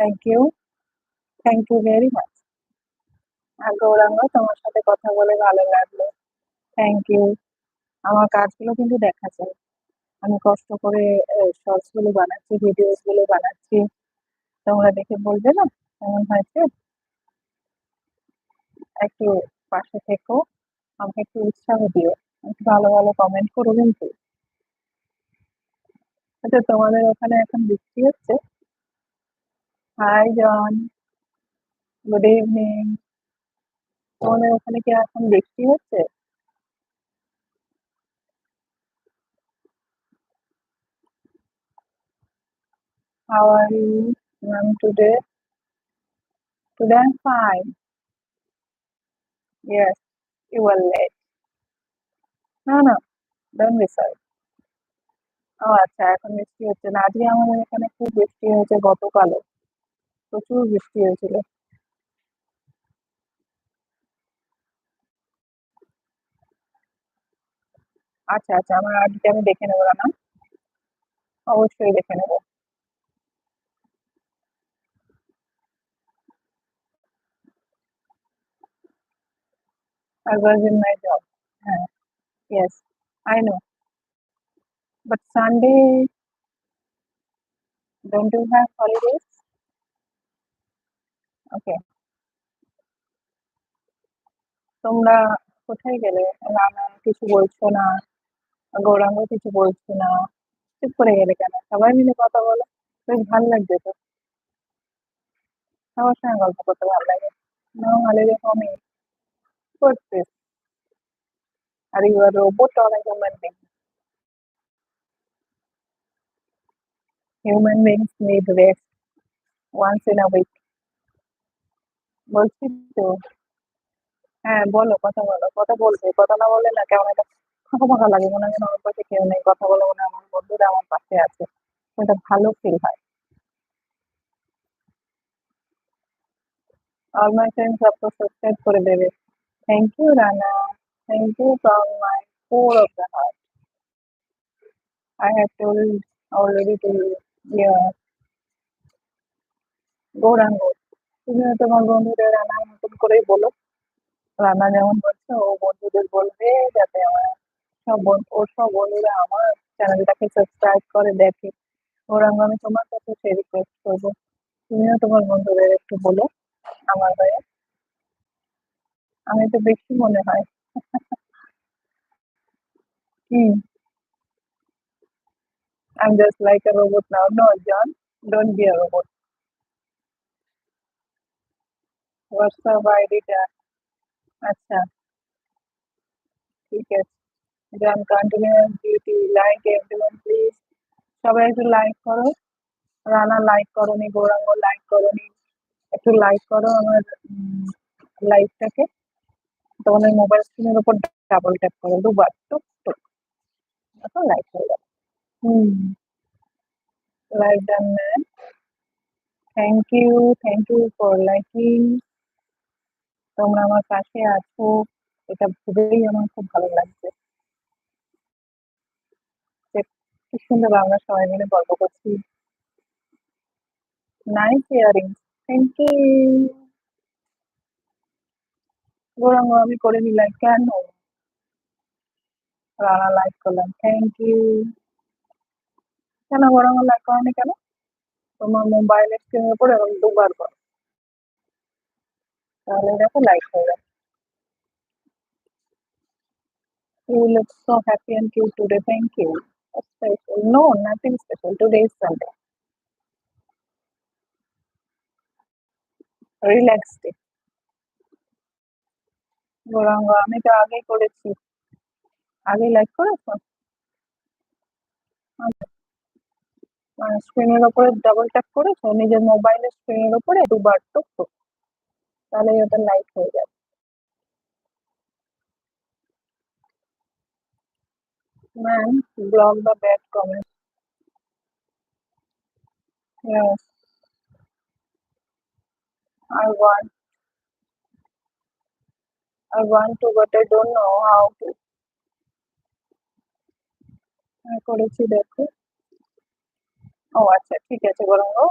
Thank you thank you very much আর গৌরাঙ্গ, তোমার সাথে কথা বলে ভালো লাগল। থ্যাংক ইউ আমার কাজগুলো কিন্তু দেখা যায়। আমি কষ্ট করে শর্টসগুলো বানাচ্ছি ভিডিওসগুলো বানাচ্ছি। তোমরা দেখে বলবে না? কেমন হয়েছে? একটু পাশে থেকো। আমাকে একটু উৎসাহ দিও। একটু ভালো ভালো কমেন্ট করো কিন্তু। আচ্ছা তোমাদের ওখানে এখন বৃষ্টি হচ্ছে? হাই জন গুড ইভিনিং তোমাদের ওখানে কি এখন বৃষ্টি হচ্ছে How are you, ma'am, today? Today I'm fine. Yes, you were late. No, no, don't be sorry. ও আচ্ছা এখন বৃষ্টি হচ্ছে না আজকে আমাদের এখানে খুব বৃষ্টি হয়েছে গতকালও প্রচুর বৃষ্টি হয়েছিল আচ্ছা আচ্ছা আমার আজকে আমি দেখে নেবো না অবশ্যই দেখে নেবো I was in my job. Uh, yes, I know. But Sunday, don't you have holidays? Okay. তোমরা কোথায় গেলে? রানা কিছু বলছো না। গৌরাঙ্গ, কিছু বলছো না। চুপ করে গেলে কেন? সবাই মিলে কথা বলো। বেশ ভালো লাগছে তো। সবার সঙ্গে গল্প করতে ভালো লাগে। নো হলিডে ফর মি করতে। আর আর robot or human being human beings need rest once in a week বলছি তো। হ্যাঁ বলো, কথা বলো, কথা বলবে কথা না বললে না কেমন একটা ফাঁকা ফাঁকা লাগে। মনে হয় আমার পাশে কেউ নেই, কথা বলে মনে আমার বন্ধুরা আমার পাশে আছে। এটা ভালো ফিল হয়। অল মাই ফ্রেন্ডস তো সাবস্ক্রাইব করে দেবে। Thank you Rana. Thank you from my core of the heart I have told already to ইয়ার গৌরাঙ্গ তুমিও তোমার বন্ধুদের রানা নতুন করেই বলো। রান্না যেমন বলছে ও বন্ধুদের বলবে যাতে আমার সব ওর সব বন্ধুরা আমার চ্যানেলটাকে সাবস্ক্রাইব করে দেখে। ওরঙ্গ আমি তোমার কাছে সে রিকোয়েস্ট করব। তুমিও তোমার বন্ধুদের একটু বলো আমার হয়ে। আমি তো বেশি মনে হয়। হুম। I'm just like a robot now. No, John, don't be a. WhatsApp ID টা আচ্ছা। ঠিক আছে। জন continuous duty like everyone please সবাই একটু লাইক করো। রানা লাইক করনি, গৌরাঙ্গ লাইক করনি। একটু লাইক করো আমার লাইভটাকে তোমাদের মোবাইল স্ক্রিনের উপর ডাবল ট্যাপ করো। দুবার, টুক টুক। এখন লাইক হয়ে যাবে হুম। Like done man thank you thank you for liking তোমরা আমার পাশে আছো। এটা ভেবেই আমার খুব ভালো লাগছে। কি সুন্দর আমরা সবাই মিলে গল্প করছি। Nice earring thank you Gauranga, আমি করে নিলাম, কেন? রানা লাইক করলাম থ্যাংক ইউ কেন গৌরাঙ্গ লাইক করেনি কেন? তোমার মোবাইলের স্ক্রিনের এরকম দুবার করো তাহলে দেখো লাইক হয়ে যাবে You look so happy and cute today. Thank you. What's special? No, nothing special. Today. Relax day. Gauranga আমি তো আগেই করেছি আগে লাইক করেছ স্ক্রিনের ওপরে ডাবল ট্যাপ করেছ নিজের মোবাইলের স্ক্রিনের ওপরে দুবার টুক তাহলে ওটা লাইক হয়ে যাবে ma'am block the bad comment Yes, I want I want to but I don't know how to. হ্যাঁ, করেছি দেখো ও আচ্ছা ঠিক আছে গৌরাঙ্গ